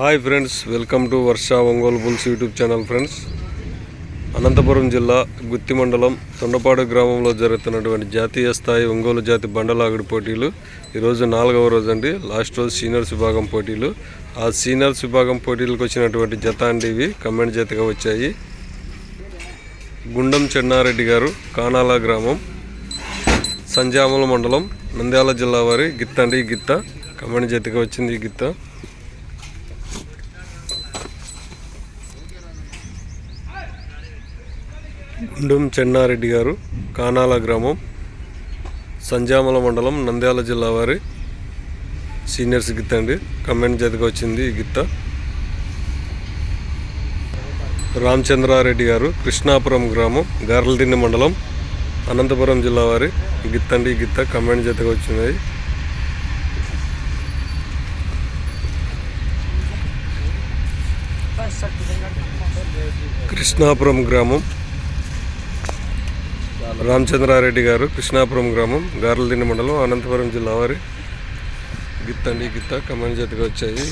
Hi friends welcome to Varsha Ongole bulls YouTube channel friends Anantapuram జిల్లా గుత్తి మండలం తొండపాడు గ్రామంలో జరుగుతున్నటువంటి జాతీయ స్థాయి ఒంగోలు జాతి బండలాగుడు పోటీలు. ఈరోజు నాలుగవ రోజు అండి. లాస్ట్ రోజు సీనియర్స్ విభాగం పోటీలు. ఆ సీనియర్స్ విభాగం పోటీలకు వచ్చినటువంటి జత అండి ఇవి. కమెంట్ జతగా వచ్చాయి. గుండం చెన్నారెడ్డి గారు కానాల గ్రామం సంజామల మండలం నంద్యాల జిల్లా వారి గిత్త అండి గిత్త. కమెంట్ జతగా వచ్చింది ఈ గిత్త. గుండం చెన్నారెడ్డి గారు కానాల గ్రామం సంజామల మండలం నంద్యాల జిల్లా వారి సీనియర్స్ గిత్త అండి. కమెంట్ జతగా వచ్చింది ఈ గిత్త. రామచంద్రారెడ్డి గారు కృష్ణాపురం గ్రామం గార్లదిండి మండలం అనంతపురం జిల్లా వారి గిత్త అండి. ఈ గిత్త కమెంట్ జతగా వచ్చింది. కృష్ణాపురం గ్రామం రామచంద్రారెడ్డి గారు కృష్ణాపురం గ్రామం గార్లదిండి మండలం అనంతపురం జిల్లా వారి. గిత్త అండి గిత్త కమెంట్ జతగా వచ్చాయి.